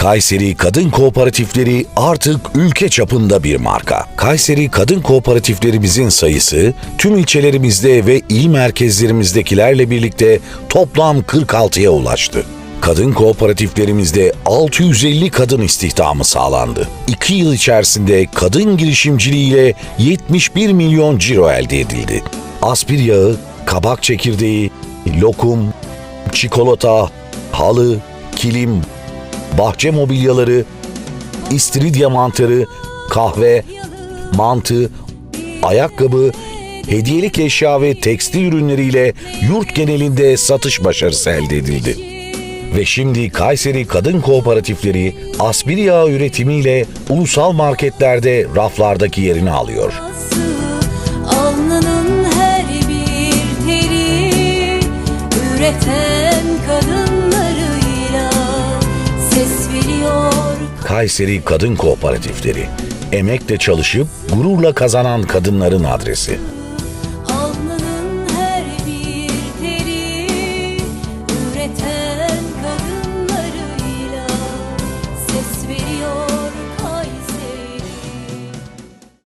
Kayseri Kadın Kooperatifleri artık ülke çapında bir marka. Kayseri Kadın Kooperatiflerimizin sayısı tüm ilçelerimizde ve il merkezlerimizdekilerle birlikte toplam 46'ya ulaştı. Kadın kooperatiflerimizde 650 kadın istihdamı sağlandı. 2 yıl içerisinde kadın girişimciliğiyle 71 milyon ciro elde edildi. Aspir yağı, kabak çekirdeği, lokum, çikolata, halı, kilim, bahçe mobilyaları, istiridye mantarı, kahve, mantı, ayakkabı, hediyelik eşya ve tekstil ürünleriyle yurt genelinde satış başarısı elde edildi. Ve şimdi Kayseri Kadın Kooperatifleri aspir yağı üretimiyle ulusal marketlerde raflardaki yerini alıyor. Alnının her bir teri Üreten Kayseri Kadın Kooperatifleri, emekle çalışıp gururla kazanan kadınların adresi.